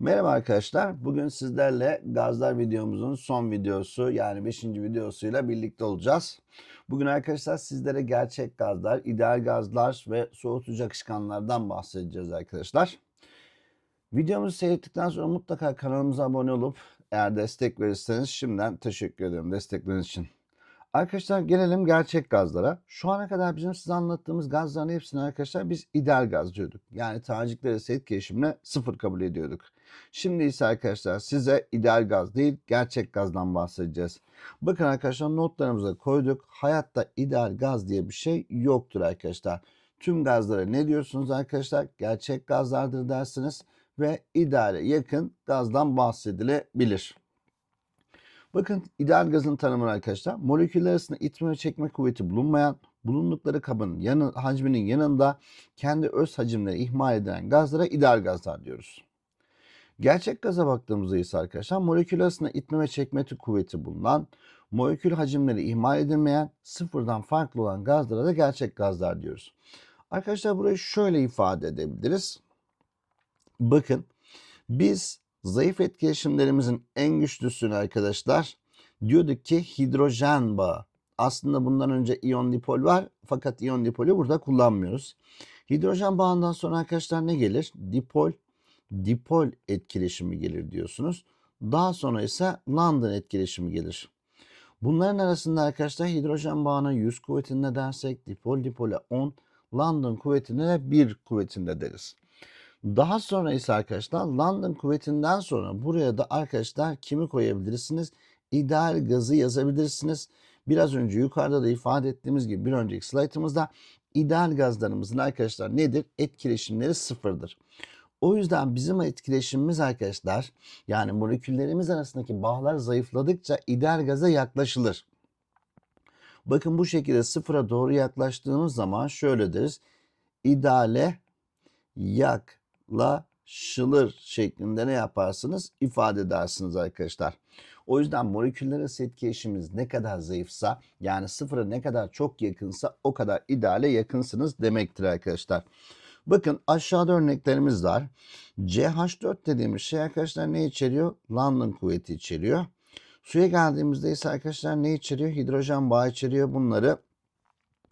Merhaba arkadaşlar. Bugün sizlerle gazlar videomuzun son videosu yani 5. videosuyla birlikte olacağız. Bugün arkadaşlar sizlere gerçek gazlar, ideal gazlar ve soğutucu akışkanlardan bahsedeceğiz arkadaşlar. Videomuzu seyrettikten sonra mutlaka kanalımıza abone olup eğer destek verirseniz şimdiden teşekkür ederim destekleriniz için. Arkadaşlar gelelim gerçek gazlara. Şu ana kadar bizim size anlattığımız gazların hepsini arkadaşlar biz ideal gaz diyorduk. Yani tanecikler ise etkileşimle sıfır kabul ediyorduk. Şimdi ise arkadaşlar size ideal gaz değil gerçek gazdan bahsedeceğiz. Bakın arkadaşlar notlarımıza koyduk. Hayatta ideal gaz diye bir şey yoktur arkadaşlar. Tüm gazlara ne diyorsunuz arkadaşlar? Gerçek gazlardır dersiniz ve ideale yakın gazdan bahsedilebilir. Bakın ideal gazın tanımı arkadaşlar. Moleküller arasında itme ve çekme kuvveti bulunmayan, bulundukları kabın yanı, hacminin yanında kendi öz hacimleri ihmal edilen gazlara ideal gazlar diyoruz. Gerçek gaza baktığımızda ise arkadaşlar molekül arasında itme ve çekme kuvveti bulunan, molekül hacimleri ihmal edilmeyen, sıfırdan farklı olan gazlara da gerçek gazlar diyoruz. Arkadaşlar burayı şöyle ifade edebiliriz. Bakın biz zayıf etkileşimlerimizin en güçlüsünü arkadaşlar diyorduk ki hidrojen bağı. Aslında bundan önce iyon dipol var fakat iyon dipolü burada kullanmıyoruz. Hidrojen bağından sonra arkadaşlar ne gelir? Dipol, dipol etkileşimi gelir diyorsunuz. Daha sonra ise London etkileşimi gelir. Bunların arasında arkadaşlar hidrojen bağına 100 kuvvetinde dersek dipol dipole 10, London kuvvetine de 1 kuvvetinde deriz. Daha sonra ise arkadaşlar London kuvvetinden sonra buraya da arkadaşlar kimi koyabilirsiniz? İdeal gazı yazabilirsiniz. Biraz önce yukarıda da ifade ettiğimiz gibi bir önceki slaytımızda ideal gazlarımızın arkadaşlar nedir? Etkileşimleri sıfırdır. O yüzden bizim etkileşimimiz arkadaşlar yani moleküllerimiz arasındaki bağlar zayıfladıkça ideal gaza yaklaşılır. Bakın bu şekilde sıfıra doğru yaklaştığımız zaman şöyle deriz. İdeale yaklaşılır şeklinde ne yaparsınız? ifade edersiniz arkadaşlar. O yüzden moleküller arası etkileşimimiz ne kadar zayıfsa yani sıfıra ne kadar çok yakınsa o kadar ideale yakınsınız demektir arkadaşlar. Bakın aşağıda örneklerimiz var. CH4 dediğimiz şey arkadaşlar ne içeriyor? London kuvveti içeriyor. Suya geldiğimizde ise arkadaşlar ne içeriyor? Hidrojen bağı içeriyor. Bunları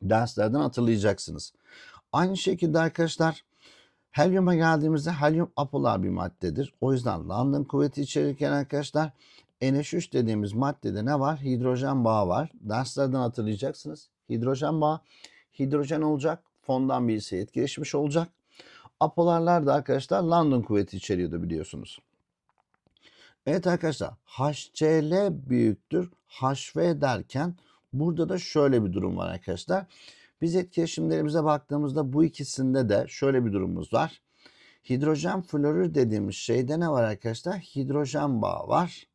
derslerden hatırlayacaksınız. Aynı şekilde arkadaşlar helyuma geldiğimizde helyum apolar bir maddedir. O yüzden London kuvveti içerirken arkadaşlar NH3 dediğimiz maddede ne var? Hidrojen bağı var. Derslerden hatırlayacaksınız. Hidrojen bağı hidrojen olacak. Fondan birisi etkileşmiş olacak. Apolarlar da arkadaşlar London kuvveti içeriyordu biliyorsunuz. Evet arkadaşlar HCl büyüktür HV derken burada da şöyle bir durum var arkadaşlar. Biz etkileşimlerimize baktığımızda bu ikisinde de şöyle bir durumumuz var. Hidrojen florür dediğimiz şeyde ne var arkadaşlar? Hidrojen bağı var.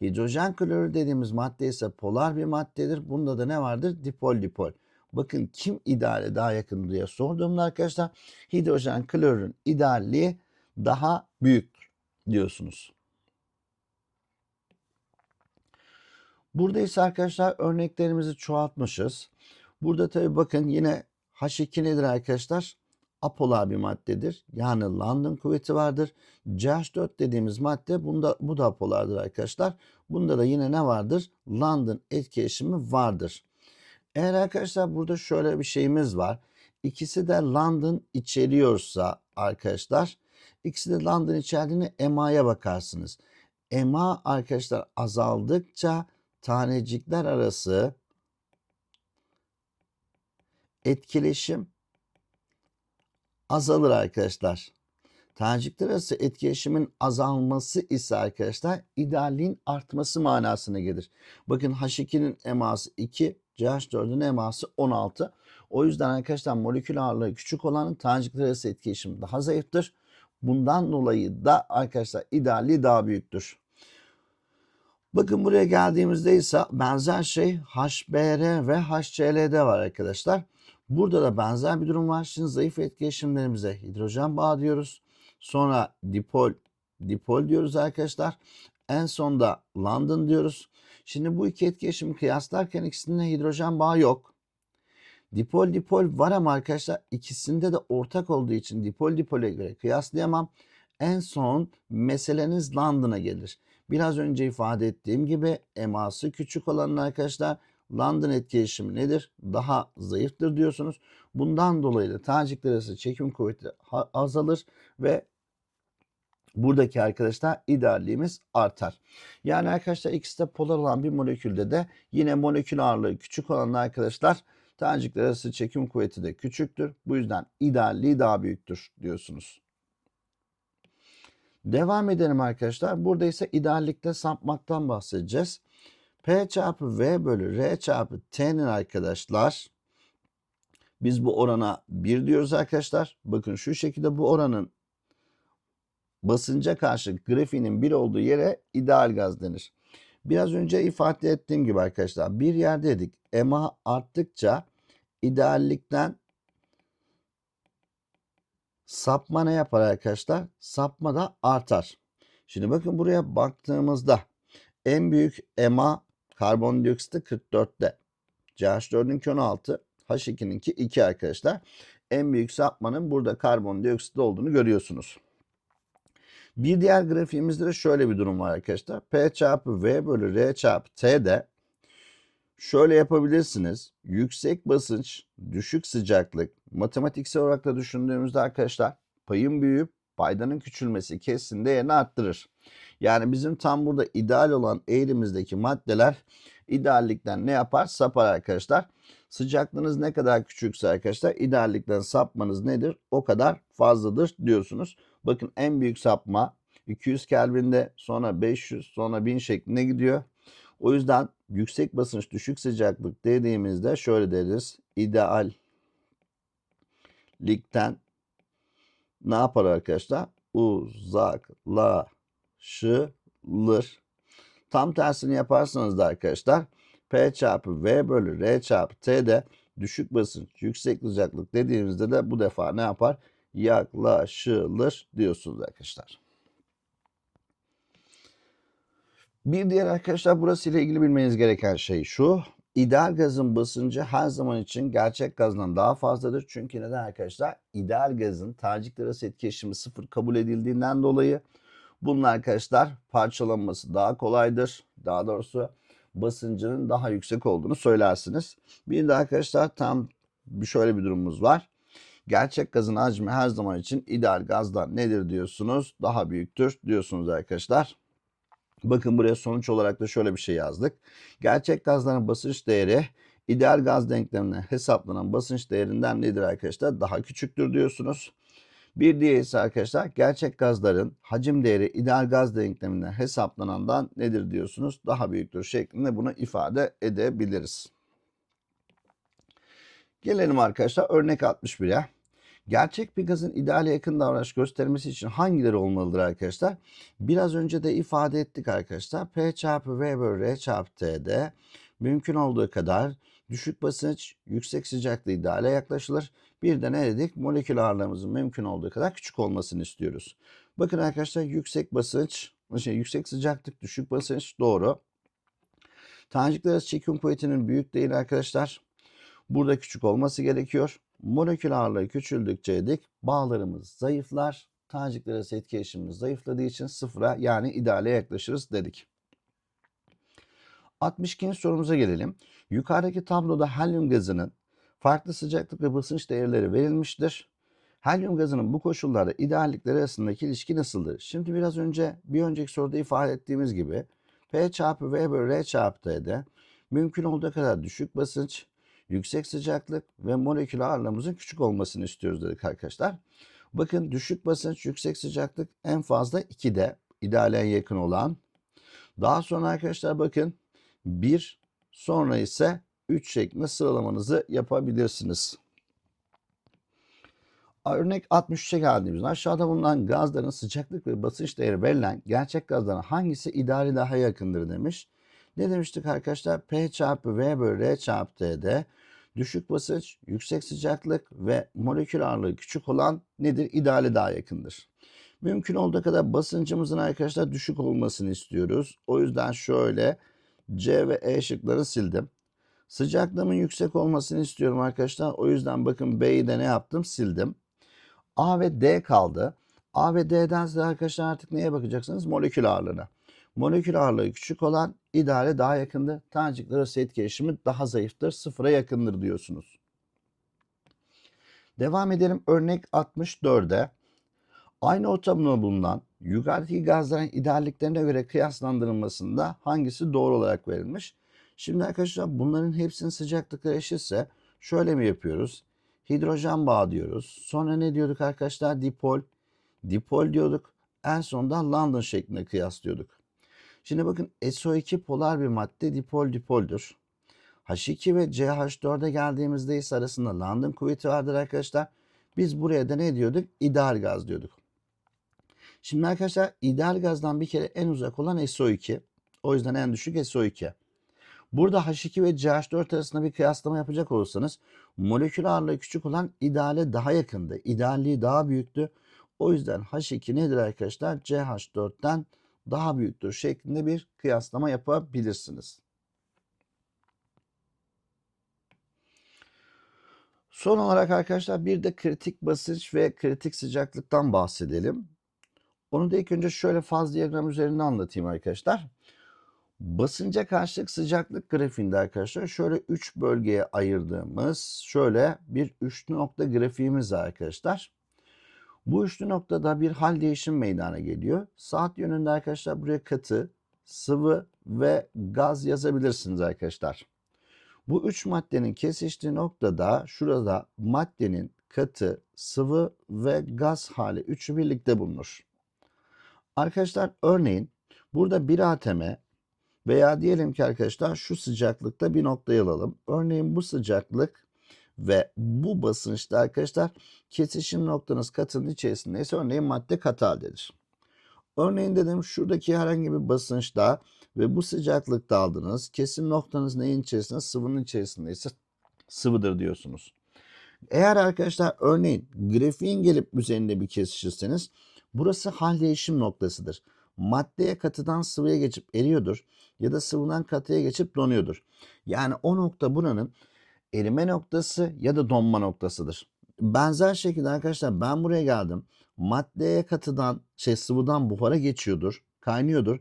Hidrojen klorür dediğimiz madde ise polar bir maddedir. Bunda da ne vardır? Dipol dipol. Bakın kim ideale daha yakın diye sorduğumda arkadaşlar hidrojen klorürün idealliği daha büyük diyorsunuz. Burada ise arkadaşlar örneklerimizi çoğaltmışız. Burada tabi bakın yine H2 nedir arkadaşlar? Apolar bir maddedir. Yani London kuvveti vardır. CH4 dediğimiz madde bunda, bu da apolardır arkadaşlar. Bunda da yine ne vardır? London etkileşimi vardır. Eğer arkadaşlar burada şöyle bir şeyimiz var. İkisi de London içeriyorsa arkadaşlar ikisi de London içerdiğini EMA'ya bakarsınız. EMA arkadaşlar azaldıkça tanecikler arası etkileşim azalır arkadaşlar. Tanecikler arası etkileşimin azalması ise arkadaşlar idealliğin artması manasına gelir. Bakın H2'nin eması 2, CH4'ün eması 16. O yüzden arkadaşlar molekül ağırlığı küçük olanın tanecikler arası etkileşimi daha zayıftır. Bundan dolayı da arkadaşlar idealliği daha büyüktür. Bakın buraya geldiğimizde ise benzer şey HBr ve HCl'de var arkadaşlar. Burada da benzer bir durum var. Şimdi zayıf etkileşimlerimize hidrojen bağı diyoruz. Sonra dipol, dipol diyoruz arkadaşlar. En sonda London diyoruz. Şimdi bu iki etkileşimi kıyaslarken ikisinde hidrojen bağı yok. Dipol dipol var ama arkadaşlar ikisinde de ortak olduğu için dipol dipole göre kıyaslayamam. En son meseleniz London'a gelir. Biraz önce ifade ettiğim gibi eması küçük olan arkadaşlar London etkileşimi nedir? Daha zayıftır diyorsunuz. Bundan dolayı da tacikler arası çekim kuvveti azalır ve buradaki arkadaşlar idealliğimiz artar. Yani arkadaşlar ikisi de polar olan bir molekülde de yine molekül ağırlığı küçük olan arkadaşlar tanecikler arası çekim kuvveti de küçüktür. Bu yüzden idealliği daha büyüktür diyorsunuz. Devam edelim arkadaşlar. Burada ise ideallikte sapmaktan bahsedeceğiz. P çarpı V bölü R çarpı T'nin arkadaşlar biz bu orana 1 diyoruz arkadaşlar. Bakın şu şekilde bu oranın basınca karşı grafiğinin 1 olduğu yere ideal gaz denir. Biraz önce ifade ettiğim gibi arkadaşlar bir yerdeydik. EMA arttıkça ideallikten sapma ne yapar arkadaşlar? Sapma da artar. Şimdi bakın buraya baktığımızda en büyük EMA karbondioksit 44'te. CH4'ünki 16, H2'ninki 2 arkadaşlar. En büyük sapmanın burada karbondioksit olduğunu görüyorsunuz. Bir diğer grafiğimizde de şöyle bir durum var arkadaşlar. P çarpı V bölü R çarpı T'de şöyle yapabilirsiniz. Yüksek basınç, düşük sıcaklık. Matematiksel olarak da düşündüğümüzde arkadaşlar payın büyüyüp paydanın küçülmesi kesin değerini arttırır. Yani bizim tam burada ideal olan eğrimizdeki maddeler ideallikten ne yapar? Sapar arkadaşlar. Sıcaklığınız ne kadar küçükse arkadaşlar ideallikten sapmanız nedir? O kadar fazladır diyorsunuz. Bakın en büyük sapma 200 Kelvin'de sonra 500 sonra 1000 şeklinde gidiyor. O yüzden yüksek basınç düşük sıcaklık dediğimizde şöyle deriz. İdeallikten ne yapar arkadaşlar? Uzaklaşılır. Tam tersini yaparsanız da arkadaşlar P çarpı V bölü R çarpı T'de düşük basınç, yüksek sıcaklık dediğimizde de bu defa ne yapar? Yaklaşılır diyorsunuz arkadaşlar. Bir diğer arkadaşlar burası ile ilgili bilmeniz gereken şey şu. İdeal gazın basıncı her zaman için gerçek gazdan daha fazladır. Çünkü neden arkadaşlar? İdeal gazın tacik arası etkileşimi sıfır kabul edildiğinden dolayı bunun arkadaşlar parçalanması daha kolaydır. Daha doğrusu basıncının daha yüksek olduğunu söylersiniz. Bir de arkadaşlar tam bir şöyle bir durumumuz var. Gerçek gazın hacmi her zaman için ideal gazdan nedir diyorsunuz? Daha büyüktür diyorsunuz arkadaşlar. Bakın buraya sonuç olarak da şöyle bir şey yazdık. Gerçek gazların basınç değeri ideal gaz denklemine hesaplanan basınç değerinden nedir arkadaşlar? Daha küçüktür diyorsunuz. Bir diğeri arkadaşlar gerçek gazların hacim değeri ideal gaz denkleminden hesaplanandan nedir diyorsunuz? Daha büyüktür şeklinde bunu ifade edebiliriz. Gelelim arkadaşlar örnek 61'e. Gerçek bir gazın ideale yakın davranış göstermesi için hangileri olmalıdır arkadaşlar? Biraz önce de ifade ettik arkadaşlar. P çarpı V bölü R çarpı T'de mümkün olduğu kadar düşük basınç, yüksek sıcaklığı ideale yaklaşılır. Bir de ne dedik? Molekül ağırlığımızın mümkün olduğu kadar küçük olmasını istiyoruz. Bakın arkadaşlar yüksek basınç, şey, yüksek sıcaklık, düşük basınç doğru. Tanecikler arası çekim kuvvetinin büyük değil arkadaşlar. Burada küçük olması gerekiyor. Molekül ağırlığı küçüldükçe dedik bağlarımız zayıflar. Tanecikler arası etkileşimimiz zayıfladığı için sıfıra yani ideale yaklaşırız dedik. 62. sorumuza gelelim. Yukarıdaki tabloda helyum gazının farklı sıcaklık ve basınç değerleri verilmiştir. Helyum gazının bu koşullarda ideallikleri arasındaki ilişki nasıldır? Şimdi biraz önce bir önceki soruda ifade ettiğimiz gibi P çarpı V bölü R çarpı T'de mümkün olduğu kadar düşük basınç, yüksek sıcaklık ve molekül ağırlığımızın küçük olmasını istiyoruz dedik arkadaşlar. Bakın düşük basınç, yüksek sıcaklık en fazla 2'de ideale yakın olan. Daha sonra arkadaşlar bakın 1 sonra ise 3 şeklinde sıralamanızı yapabilirsiniz. Örnek 63'e geldiğimizde aşağıda bulunan gazların sıcaklık ve basınç değeri verilen gerçek gazlara hangisi ideali daha yakındır demiş. Ne demiştik arkadaşlar? P çarpı V bölü R çarpı T'de düşük basınç, yüksek sıcaklık ve molekül ağırlığı küçük olan nedir? İdeale daha yakındır. Mümkün olduğu kadar basıncımızın arkadaşlar düşük olmasını istiyoruz. O yüzden şöyle C ve E şıkları sildim. Sıcaklığımın yüksek olmasını istiyorum arkadaşlar. O yüzden bakın B'yi de ne yaptım? Sildim. A ve D kaldı. A ve D'den size arkadaşlar artık neye bakacaksınız? Molekül ağırlığına. Molekül ağırlığı küçük olan ideale daha yakındır. Tanecikler arası etkileşimi daha zayıftır. Sıfıra yakındır diyorsunuz. Devam edelim örnek 64'e. Aynı ortamda bulunan yukarıdaki gazların idealliklerine göre kıyaslandırılmasında hangisi doğru olarak verilmiş? Şimdi arkadaşlar bunların hepsinin sıcaklıkları eşitse şöyle mi yapıyoruz? Hidrojen bağı diyoruz. Sonra ne diyorduk arkadaşlar? Dipol. Dipol diyorduk. En sonunda London şeklinde kıyaslıyorduk. Şimdi bakın SO2 polar bir madde dipol dipoldür. H2 ve CH4'e geldiğimizde ise arasında London kuvveti vardır arkadaşlar. Biz buraya da ne diyorduk? İdeal gaz diyorduk. Şimdi arkadaşlar ideal gazdan bir kere en uzak olan SO2. O yüzden en düşük SO2. Burada H2 ve CH4 arasında bir kıyaslama yapacak olursanız molekül ağırlığı küçük olan ideale daha yakındı. İdealliği daha büyüktü. O yüzden H2 nedir arkadaşlar? CH4'ten daha büyüktür şeklinde bir kıyaslama yapabilirsiniz. Son olarak arkadaşlar bir de kritik basınç ve kritik sıcaklıktan bahsedelim. Onu da ilk önce şöyle faz diyagram üzerinde anlatayım arkadaşlar. Basınca karşılık sıcaklık grafiğinde arkadaşlar şöyle 3 bölgeye ayırdığımız şöyle bir üçlü nokta grafiğimiz arkadaşlar. Bu üçlü noktada bir hal değişim meydana geliyor. Saat yönünde arkadaşlar buraya katı, sıvı ve gaz yazabilirsiniz arkadaşlar. Bu üç maddenin kesiştiği noktada şurada maddenin katı, sıvı ve gaz hali üçü birlikte bulunur. Arkadaşlar örneğin burada bir atm veya diyelim ki arkadaşlar şu sıcaklıkta bir noktayı alalım. Örneğin bu sıcaklık ve bu basınçta arkadaşlar kesişim noktanız katının içerisindeyse örneğin madde katı haldedir. Örneğin dedim şuradaki herhangi bir basınçta ve bu sıcaklıkta aldınız. Kesim noktanız neyin içerisinde? Sıvının içerisindeyse sıvıdır diyorsunuz. Eğer arkadaşlar örneğin grafiğin gelip üzerinde bir kesişirseniz burası hal değişim noktasıdır. Maddeye katıdan sıvıya geçip eriyordur ya da sıvıdan katıya geçip donuyordur. Yani o nokta buranın erime noktası ya da donma noktasıdır. Benzer şekilde arkadaşlar ben buraya geldim. Maddeye katıdan şey sıvıdan buhara geçiyordur, kaynıyordur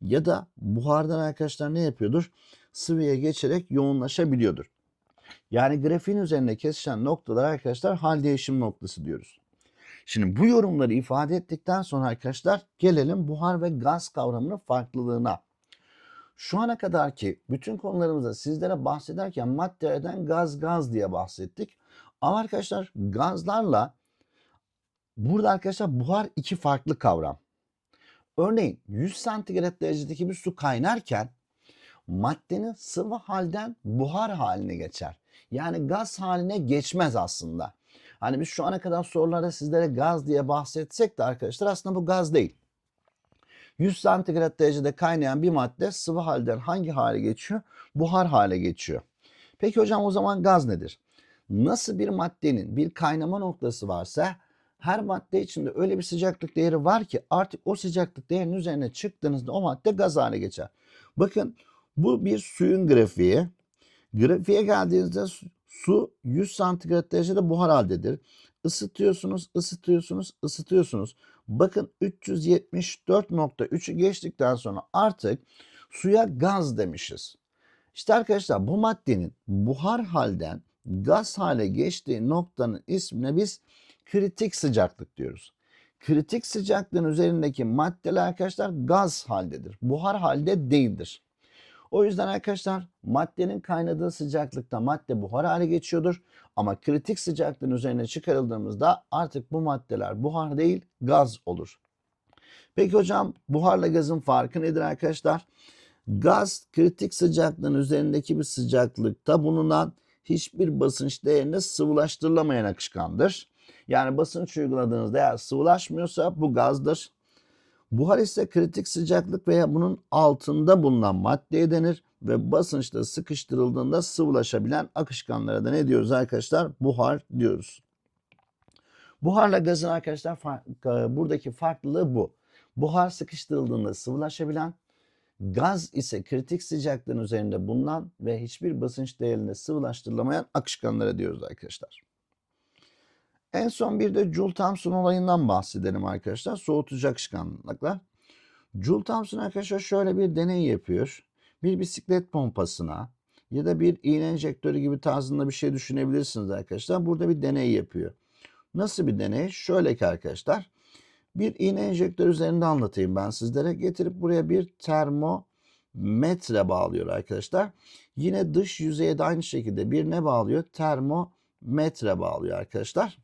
ya da buhardan arkadaşlar ne yapıyordur? Sıvıya geçerek yoğunlaşabiliyordur. Yani grafiğin üzerinde kesişen noktalar arkadaşlar hal değişim noktası diyoruz. Şimdi bu yorumları ifade ettikten sonra arkadaşlar gelelim buhar ve gaz kavramının farklılığına. Şu ana kadar ki bütün konularımızda sizlere bahsederken maddeden gaz gaz diye bahsettik. Ama arkadaşlar gazlarla burada arkadaşlar buhar iki farklı kavram. Örneğin 100 santigrat derecedeki bir su kaynarken maddenin sıvı halden buhar haline geçer. Yani gaz haline geçmez aslında. Hani biz şu ana kadar sorularda sizlere gaz diye bahsetsek de arkadaşlar aslında bu gaz değil. 100 santigrat derecede kaynayan bir madde sıvı halden hangi hale geçiyor? Buhar hale geçiyor. Peki hocam o zaman gaz nedir? Nasıl bir maddenin bir kaynama noktası varsa her madde içinde öyle bir sıcaklık değeri var ki artık o sıcaklık değerinin üzerine çıktığınızda o madde gaz hale geçer. Bakın bu bir suyun grafiği. Grafiğe geldiğinizde su 100 santigrat derecede buhar haldedir. Isıtıyorsunuz, ısıtıyorsunuz, ısıtıyorsunuz. Bakın 374.3'ü geçtikten sonra artık suya gaz demişiz. İşte arkadaşlar bu maddenin buhar halden gaz hale geçtiği noktanın ismine biz kritik sıcaklık diyoruz. Kritik sıcaklığın üzerindeki maddeler arkadaşlar gaz haldedir. Buhar halde değildir. O yüzden arkadaşlar maddenin kaynadığı sıcaklıkta madde buhar hale geçiyordur. Ama kritik sıcaklığın üzerine çıkarıldığımızda artık bu maddeler buhar değil gaz olur. Peki hocam buharla gazın farkı nedir arkadaşlar? Gaz kritik sıcaklığın üzerindeki bir sıcaklıkta bulunan hiçbir basınç değerine sıvılaştırılamayan akışkandır. Yani basınç uyguladığınızda eğer sıvılaşmıyorsa bu gazdır. Buhar ise kritik sıcaklık veya bunun altında bulunan maddeye denir ve basınçla sıkıştırıldığında sıvılaşabilen akışkanlara da ne diyoruz arkadaşlar? Buhar diyoruz. Buharla gazın arkadaşlar buradaki farklılığı bu. Buhar sıkıştırıldığında sıvılaşabilen, gaz ise kritik sıcaklığın üzerinde bulunan ve hiçbir basınç değerinde sıvılaştırılamayan akışkanlara diyoruz arkadaşlar. En son bir de Joule Thomson olayından bahsedelim arkadaşlar. Soğutucu akışkanlıklar. Joule Thomson arkadaşlar şöyle bir deney yapıyor. Bir bisiklet pompasına ya da bir iğne enjektörü gibi tarzında bir şey düşünebilirsiniz arkadaşlar. Burada bir deney yapıyor. Nasıl bir deney? Şöyle ki arkadaşlar. Bir iğne enjektör üzerinde anlatayım ben sizlere. Getirip buraya bir termometre bağlıyor arkadaşlar. Yine dış yüzeye de aynı şekilde bir ne bağlıyor? Termometre bağlıyor arkadaşlar.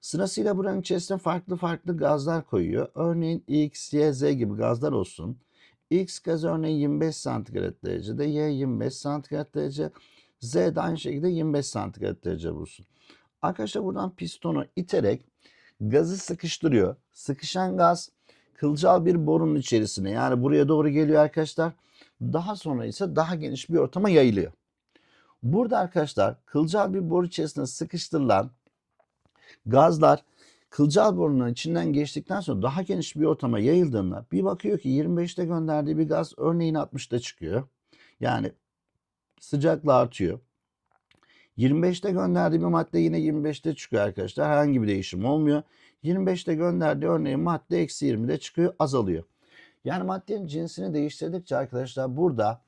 Sırasıyla buranın içerisine farklı farklı gazlar koyuyor. Örneğin X, Y, Z gibi gazlar olsun. X gazı örneğin 25 santigrat derecede, Y 25 santigrat derece, Z de aynı şekilde 25 santigrat derece bulsun. Arkadaşlar buradan pistonu iterek gazı sıkıştırıyor. Sıkışan gaz kılcal bir borunun içerisine yani buraya doğru geliyor arkadaşlar. Daha sonra ise daha geniş bir ortama yayılıyor. Burada arkadaşlar kılcal bir boru içerisine sıkıştırılan gazlar kılcal borunun içinden geçtikten sonra daha geniş bir ortama yayıldığında bir bakıyor ki 25'te gönderdiği bir gaz örneğin 60'ta çıkıyor. Yani sıcaklığı artıyor. 25'te gönderdiği bir madde yine 25'te çıkıyor arkadaşlar. Herhangi bir değişim olmuyor. 25'te gönderdiği örneğin madde eksi 20'de çıkıyor azalıyor. Yani maddenin cinsini değiştirdikçe arkadaşlar burada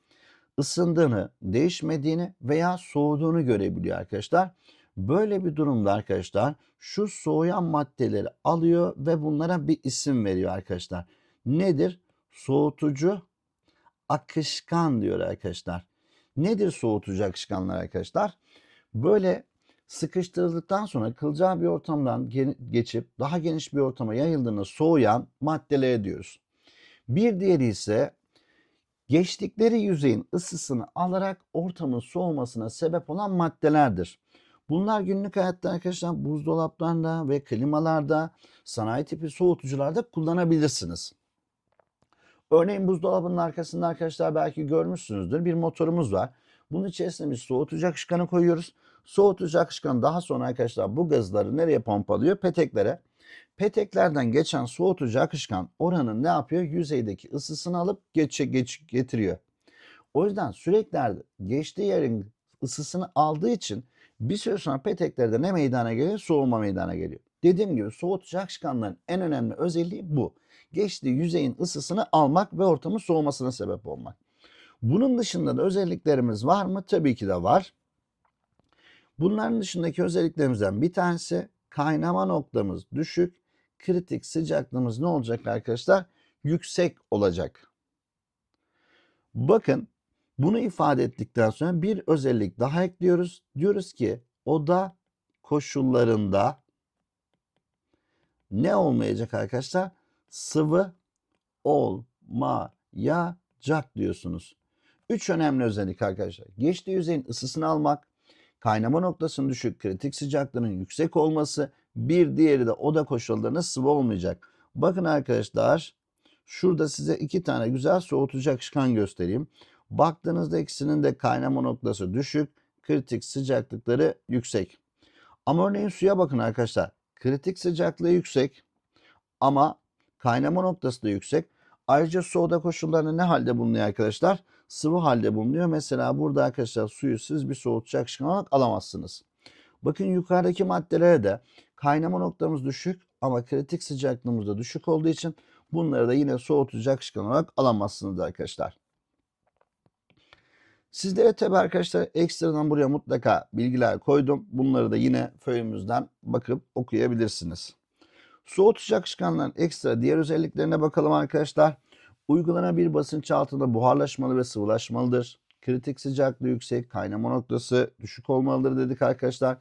ısındığını, değişmediğini veya soğuduğunu görebiliyor arkadaşlar. Böyle bir durumda arkadaşlar şu soğuyan maddeleri alıyor ve bunlara bir isim veriyor arkadaşlar. Nedir? Soğutucu akışkan diyor arkadaşlar. Nedir soğutucu akışkanlar arkadaşlar? Böyle sıkıştırıldıktan sonra kılcal bir ortamdan geçip daha geniş bir ortama yayıldığında soğuyan maddelere diyoruz. Bir diğeri ise geçtikleri yüzeyin ısısını alarak ortamın soğumasına sebep olan maddelerdir. Bunlar günlük hayatta arkadaşlar buzdolaplarında ve klimalarda, sanayi tipi soğutucularda kullanabilirsiniz. Örneğin buzdolabının arkasında arkadaşlar belki görmüşsünüzdür bir motorumuz var. Bunun içerisine bir soğutucu akışkanı koyuyoruz. Soğutucu akışkan daha sonra arkadaşlar bu gazları nereye pompalıyor? Peteklere. Peteklerden geçen soğutucu akışkan oranın ne yapıyor? Yüzeydeki ısısını alıp geçe, geç, getiriyor. O yüzden sürekli geçtiği yerin ısısını aldığı için bir süre sonra peteklerde ne meydana geliyor? Soğuma meydana geliyor. Dediğim gibi soğutucu akışkanların en önemli özelliği bu. Geçtiği yüzeyin ısısını almak ve ortamın soğumasına sebep olmak. Bunun dışında da özelliklerimiz var mı? Tabii ki de var. Bunların dışındaki özelliklerimizden bir tanesi kaynama noktamız düşük, kritik sıcaklığımız ne olacak arkadaşlar? Yüksek olacak. Bakın bunu ifade ettikten sonra bir özellik daha ekliyoruz. Diyoruz ki oda koşullarında ne olmayacak arkadaşlar? Sıvı olmayacak diyorsunuz. Üç önemli özellik arkadaşlar. Geçtiği yüzeyin ısısını almak, kaynama noktasının düşük, kritik sıcaklığının yüksek olması, bir diğeri de oda koşullarında sıvı olmayacak. Bakın arkadaşlar, şurada size iki tane güzel soğutucu akışkan göstereyim. Baktığınızda ikisinin de kaynama noktası düşük, kritik sıcaklıkları yüksek. Ama örneğin suya bakın arkadaşlar. Kritik sıcaklığı yüksek ama kaynama noktası da yüksek. Ayrıca su oda koşullarında ne halde bulunuyor arkadaşlar? Sıvı halde bulunuyor. Mesela burada arkadaşlar suyu siz bir akışkan olarak alamazsınız. Bakın yukarıdaki maddelere de kaynama noktamız düşük ama kritik sıcaklığımız da düşük olduğu için bunları da yine akışkan olarak alamazsınız arkadaşlar. Sizlere tabi arkadaşlar ekstradan buraya mutlaka bilgiler koydum. Bunları da yine föyümüzden bakıp okuyabilirsiniz. Soğutucu akışkanların ekstra diğer özelliklerine bakalım arkadaşlar. Uygulanabilir basınç altında buharlaşmalı ve sıvılaşmalıdır. Kritik sıcaklığı yüksek, kaynama noktası düşük olmalıdır dedik arkadaşlar.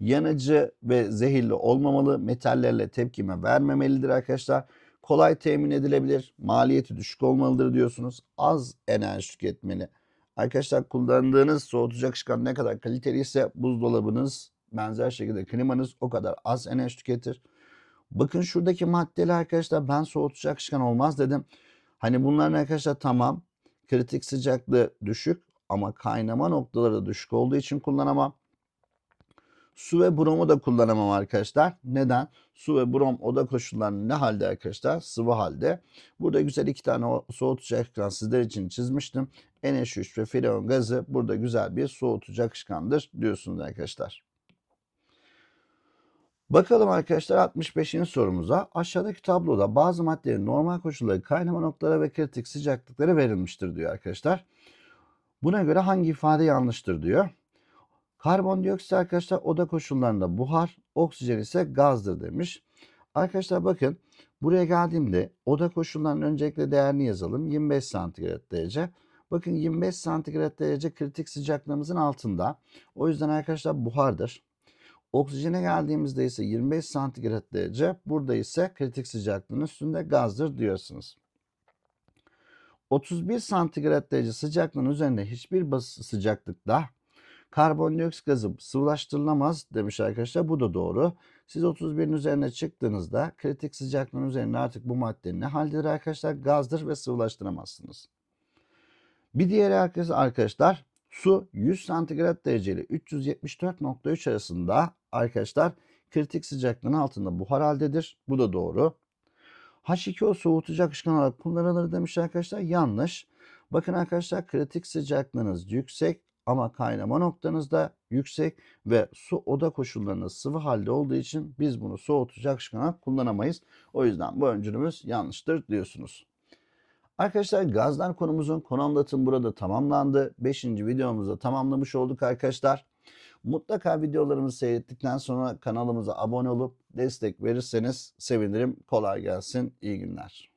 Yanıcı ve zehirli olmamalı, metallerle tepkime vermemelidir arkadaşlar. Kolay temin edilebilir, maliyeti düşük olmalıdır diyorsunuz. Az enerji tüketmeli. Arkadaşlar kullandığınız soğutucu akışkan ne kadar kaliteli ise buzdolabınız benzer şekilde klimanız o kadar az enerji tüketir. Bakın şuradaki maddeli arkadaşlar ben soğutucu akışkan olmaz dedim. Hani bunların arkadaşlar tamam kritik sıcaklığı düşük ama kaynama noktaları düşük olduğu için kullanamam. Su ve bromu da kullanamam arkadaşlar. Neden? Su ve brom oda koşullarının ne halde arkadaşlar? Sıvı halde. Burada güzel iki tane soğutucu akışkan sizler için çizmiştim. NH3 ve freon gazı burada güzel bir soğutucu akışkandır diyorsunuz arkadaşlar. Bakalım arkadaşlar 65. sorumuza. Aşağıdaki tabloda bazı maddelerin normal koşulları kaynama noktaları ve kritik sıcaklıkları verilmiştir diyor arkadaşlar. Buna göre hangi ifade yanlıştır diyor. Karbondioksit arkadaşlar oda koşullarında buhar, oksijen ise gazdır demiş. Arkadaşlar bakın buraya geldiğimde oda koşullarının öncelikle değerini yazalım. 25 santigrat derece. Bakın 25 santigrat derece kritik sıcaklığımızın altında. O yüzden arkadaşlar buhardır. Oksijene geldiğimizde ise 25 santigrat derece. Burada ise kritik sıcaklığın üstünde gazdır diyorsunuz. 31 santigrat derece sıcaklığın üzerinde hiçbir sıcaklıkta karbondioksit gazı sıvılaştırılamaz demiş arkadaşlar. Bu da doğru. Siz 31'in üzerine çıktığınızda kritik sıcaklığın üzerinde artık bu maddenin ne haldedir arkadaşlar? Gazdır ve sıvılaştıramazsınız. Bir diğeri arkadaşlar, su 100 santigrat derece ile 374.3 arasında arkadaşlar kritik sıcaklığın altında buhar haldedir. Bu da doğru. H2O soğutucu akışkan olarak kullanılır demiş arkadaşlar. Yanlış. Bakın arkadaşlar kritik sıcaklığınız yüksek ama kaynama noktanız da yüksek ve su oda koşullarında sıvı halde olduğu için biz bunu soğutucu akışkan olarak kullanamayız. O yüzden bu öncülümüz yanlıştır diyorsunuz. Arkadaşlar gazlar konumuzun konu anlatım burada tamamlandı. Beşinci videomuzda tamamlamış olduk arkadaşlar. Mutlaka videolarımızı seyrettikten sonra kanalımıza abone olup destek verirseniz sevinirim. Kolay gelsin. İyi günler.